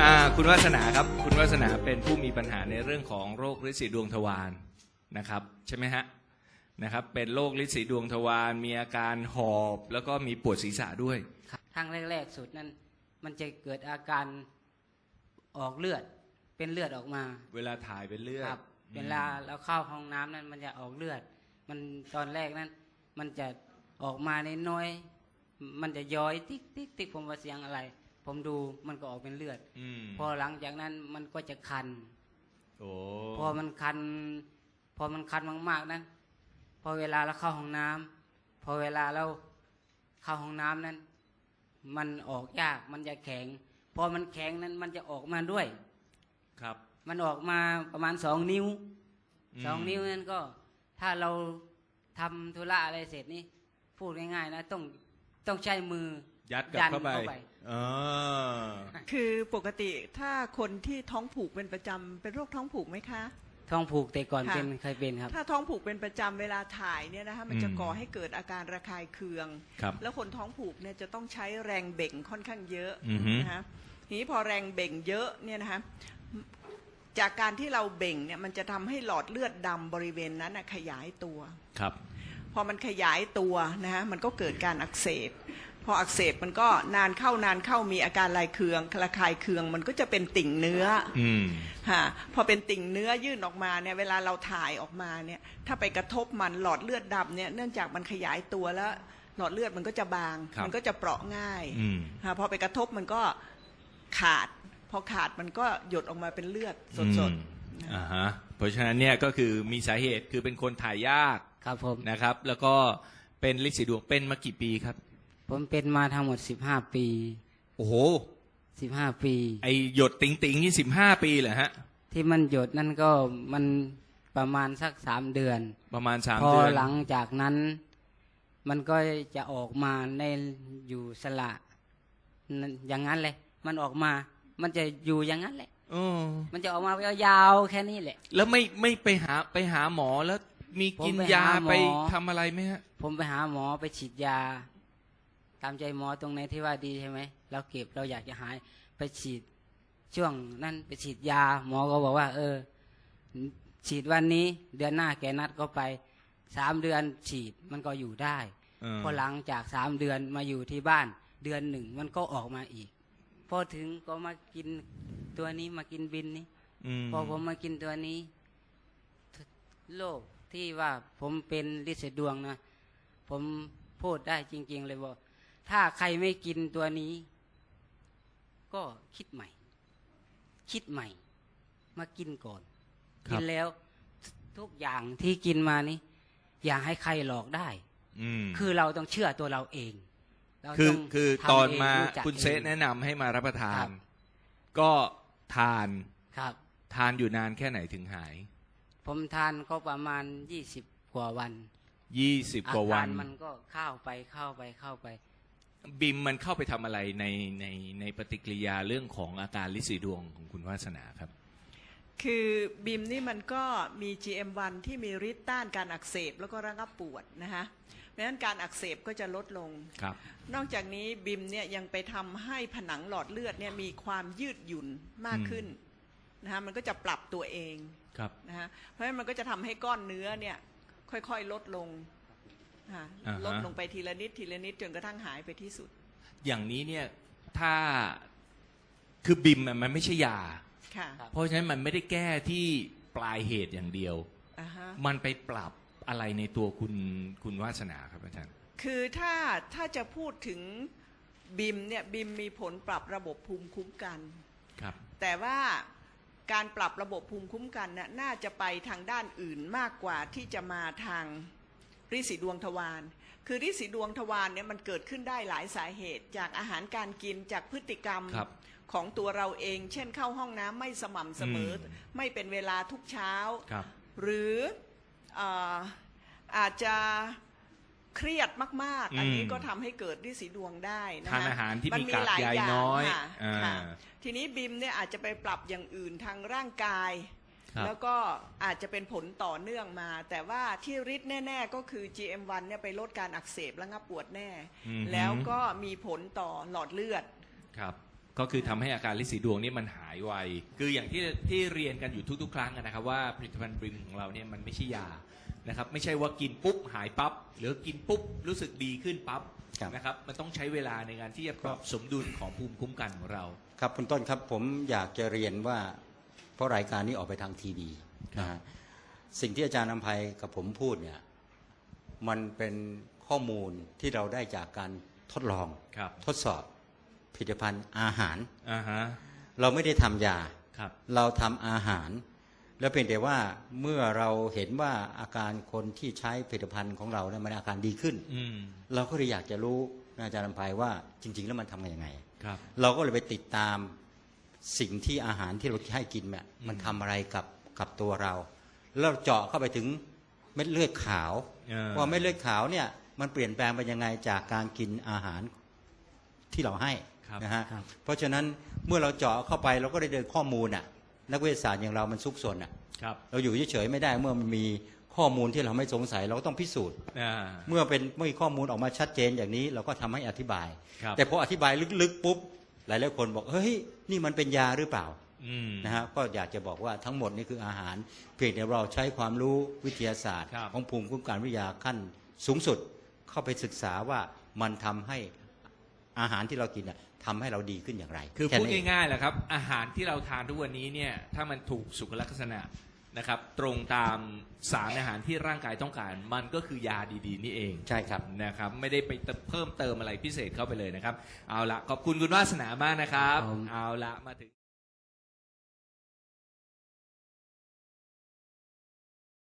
อ่าคุณวาสนาครับ คุณวาสนาเป็นผู้มีปัญหาในเรื่องของโรคฤทธิ์สีดวงทวารนะครับ ใช่ไหมฮะนะครับ เป็นโรคฤทธิ์สีดวงทวารมีอาการหอบแล้วก็มีปวดศีรษะด้วย ครั้งแรก ๆ สุดนั้น มันจะเกิดอาการออกเลือด เป็นเลือดออกมา เวลาถ่ายเป็นเลือดครับเวลาเราเข้าห้องน้ำนั้น มันจะออกเลือด มันตอนแรกนั้น มันจะออกมาในน้อยๆมันจะย้อยติ๊กติ๊กติ๊กผมว่าเสียงอะไร ผมดูมันก็ออกเป็นเลือดอืมพอหลังจากนั้นมันก็จะคันโอ้พอมันคัน พอมันคันมากๆนั้นพอเวลาเราเข้าห้องน้ำพอเวลาเราเข้าห้องน้ำนั้น มันออกยากมันจะแข็ง พอมันแข็งนั้นมันจะออกมาด้วย ครับ มันออกมาประมาณสองนิ้วอืมสองนิ้วนั้นก็ ถ้าเราทำธุระอะไรเสร็จนี่พูดง่ายๆนะต้องต้องใช้มือ ยัดกลับยันเข้าไปเข้าไปอ๋อคือปกติถ้าคนที่ท้องผูกเป็นประจำเป็นโรคท้องผูกไหมคะ ท้องผูกแต่ก่อนค่ะ เป็นเคยเป็นครับ ถ้าท้องผูกเป็นประจำเวลาถ่ายเนี่ยนะคะมันจะอืมก่อให้เกิดอาการระคายเคือง ครับ แล้วคนท้องผูกเนี่ยจะต้องใช้แรงเบ่งค่อนข้างเยอะอือฮึ นะคะทีนี้พอแรงเบ่งเยอะเนี่ยนะคะจากการที่เราเบ่งเนี่ยมันจะทำให้หลอดเลือดดำบริเวณนั้นน่ะขยายตัว ครับ พอมันขยายตัวนะฮะมันก็เกิดการอักเสบ พออักเสบมันก็นานเข้านานเข้ามีอาการลายเคืองระคายเคืองมันก็จะเป็นติ่งเนื้ออืมฮะพอเป็นติ่งเนื้อยื่นออกมาเนี่ยเวลาเราถ่ายออกมาเนี่ย ถ้าไปกระทบมันหลอดเลือดดำเนี่ยเนื่องจากมันขยายตัวแล้วหลอดเลือดมันก็จะบาง ครับมันก็จะเปราะง่ายอืม ฮะพอไปกระทบมันก็ขาด พอขาดมันก็หยดออกมาเป็นเลือดสดอืมอ่าฮะเพราะฉะนั้นเนี่ยก็คือมีสาเหตุคือเป็นคนถ่ายยากครับผมนะครับ แล้วก็เป็นลิสีดวงเป็นมากี่ปีครับ ผมเป็นมาทั้งหมดสิบห้าปีโอ้โหสิบห้าปี ไอหยดติงติงนี่สิบห้าปีเหรอฮะ ที่มันหยดนั่นก็มันประมาณสักสามเดือน ประมาณสามพอเดือนหลังจากนั้น มันก็จะออกมาในอยู่สละนั่นอย่างนั้นเลย มันออกมา มันจะอยู่อย่างนั้นแหละเออมันจะออกมายาวๆแค่นี้แหละ แล้วไม่ไม่ไปหาไปหาหมอแล้วมีกินผมไปยาหาหมอไปทำอะไรไหมฮะ ผมไปหาหมอไปฉีดยา ตามใจหมอตรงไหนที่ว่าดีใช่ไหมเราเก็บเราอยากจะหายไปฉีดช่วงนั้นไปฉีดยา หมอก็บอกว่า เออ ฉีดวันนี้ เดือนหน้าแกนัดก็ไปสามเดือนฉีดมันก็อยู่ได้เออพอหลังจากสามเดือนมาอยู่ที่บ้าน เดือนหนึ่งมันก็ออกมาอีก พอถึงก็มากินตัวนี้มากินบินนี้มพอผมมากินตัวนี้โรคที่ว่าผมเป็นลิษดวงนะ ผมพูดได้จริง ๆ เลยว่า ถ้าใครไม่กินตัวนี้ ก็คิดใหม่ คิดใหม่ มากินก่อน ครักิบนแล้วทุกอย่างที่กินมานี้ อย่าให้ใครหลอกได้ อืมคือเราต้องเชื่อตัวเราเองเราคือต้งคือทำตอนเงมารู้จักคุณเซะอง แนะนำให้มารับประทาครัน บ ก็ทานครับ ทานอยู่นานแค่ไหนถึงหายผมทานก็ประมาณยี่สิบกว่าวันยี่สิบกว่าวันอรมันก็เข้าไปเข้าไปเข้าไป บิมมันเข้าไปทำอะไรในในในปฏิกิริยาเรื่องของอาการลิสีดวงของคุณวาสนาครับ คือบิมนี่มันก็มี GM1 ที่มีฤทธิ์ต้านการอักเสบแล้วก็ระงับปวดนะคะเพราะฉะนั้นการอักเสบก็จะลดลง ครับ นอกจากนี้บิมเนี่ยยังไปทำให้ผนังหลอดเลือดเนี่ยมีความยืดหยุ่นมากขึ้นนะคะมันก็จะปรับตัวเองครับ นะคะเพราะฉะนั้นมันก็จะทำให้ก้อนเนื้อเนี่ยค่อยๆลดลง ค่ะอ่าฮะ ลดลงไปทีละนิดทีละนิดจนกระทั่งหายไปที่สุดอย่างนี้เนี่ยถ้าคือบิมอะมันไม่ใช่ยา ค่ะครับเพราะฉะนั้นมันไม่ได้แก้ที่ปลายเหตุอย่างเดียว อ่าฮะ มันไปปรับอะไรในตัวคุณคุณวาสนาครับอาจารย์ คือถ้าถ้าจะพูดถึงบิมเนี่ยบิมมีผลปรับระบบภูมิคุ้มกัน ครับ แต่ว่าการปรับระบบภูมิคุ้มกันน่ะน่าจะไปทางด้านอื่นมากกว่าที่จะมาทาง ริสีดวงทวารคือริสีดวงทวารเนี่ยมันเกิดขึ้นได้หลายสาเหตุ จากอาหารการกินจากพฤติกรรมครับของตัวเราเอง เช่นเข้าห้องน้ำไม่สม่ำเสมออมไม่เป็นเวลาทุกเช้า ครับ หรือเอ่ออาจจะเครียดมาก ๆ อันนี้อืม ก็ทำให้เกิดริสีดวงได้นะทานฮะอาหารที่นมีกากหลใยางน้อยค่ะอ่าค่ะทีนี้บิมเนี่ยอาจจะไปปรับอย่างอื่นทางร่างกายครับ แล้วก็อาจจะเป็นผลต่อเนื่องมา แต่ว่าที่ฤทธิ์แน่ ๆ ก็คือ GM1 เนี่ยไปลดการอักเสบและงับปวดแน่ อือฮึ แล้วก็มีผลต่อหลอดเลือด ครับกก็คือทำให้อาการลินสีดวงนี่มันหายไว คืออย่างที่ที่เรียนกันอยู่ทุกๆ ครั้งอะนะครับว่าผลิตภัณฑ์บริมของเราเนี่ยมันไม่ใช่ยานะครับ ไม่ใช่ว่ากินปุ๊บหายปั๊บหรือกินปุ๊บรู้สึกดีขึ้นปั๊บครับ นะครับ มันต้องใช้เวลาในการที่จะปรับสมดุลของภูมิคุ้มกันของเรา ครับคุณต้นครับผมอยากจะเรียนว่าเพ ราะรายการนี้ออกไปทางทีวีนะฮะสิ่งที่อาจารย์นำภัยกับผมพูดเนี่ยมันเป็นข้อมูลที่เราได้จากการทดลอง ครับทดสอบผลิตภัณฑ์อาหาร อ่าฮะเราไม่ได้ทำยา ครับเราทำอาหาร แล้วเป็นแต่ว่าเมื่อเราเห็นว่าอาการคนที่ใช้ผลิตภัณฑ์ของเราเนี่ยมันอาการดีขึ้น อืมเราก็เลยอยากจะรู้นะอาจารย์นำภัยว่าจริง ๆ แล้วมันทำกันยังไง ครับ เราก็เลยไปติดตาม สิ่งที่อาหารที่เราให้กินเนี่ยมันทำอะไรกับกับตัวเรา แล้วเราเจาะเข้าไปถึงเม็ดเลือดขาวเออว่าเม็ดเลือดขาวเนี่ยมันเปลี่ยนแปลงไปยังไงจากการกินอาหารที่เราให้ครับนะฮะครับเพราะฉะนั้นเมื่อเราเจาะเข้าไปเราก็ได้เดินข้อมูลอะ นักวิทยาศาสตร์อย่างเรามันซุกซนอะครับเราอยู่เฉยๆไม่ได้เมื่อมันมีข้อมูลที่เราไม่สงสัยเราก็ต้องพิสูจน์อ่าเมื่อเป็นเมื่อมีข้อมูลออกมาชัดเจนอย่างนี้ เราก็ทำให้อธิบายครับแต่พออธิบายลึกๆปุ๊บ หลายๆคนบอกเฮ้ยนี่มันเป็นยาหรือเปล่าอืมนะฮะก็อยากจะบอกว่าทั้งหมดนี่คืออาหาร เพียงแต่เราใช้ความรู้วิทยาศาสตร์ครับของภูมิคุ้มกันวิทยาขั้นสูงสุดเข้าไปศึกษาว่ามันทำให้อาหารที่เรากินน่ะทำให้เราดีขึ้นอย่างไร คือแค่พูดนั้นเองง่ายๆแหละครับ อาหารที่เราทานทุกวันนี้เนี่ย ถ้ามันถูกสุขลักษณะ นะครับ ตรงตามสารอาหารที่ร่างกายต้องการ มันก็คือยาดีๆ นี่เองใช่ครับ นะครับ ไม่ได้ไปเพิ่มเติมอะไรพิเศษเข้าไปเลยนะครับ เอาละขอบคุณคุณวาสนามากนะครับครับผมเอาละมาถึง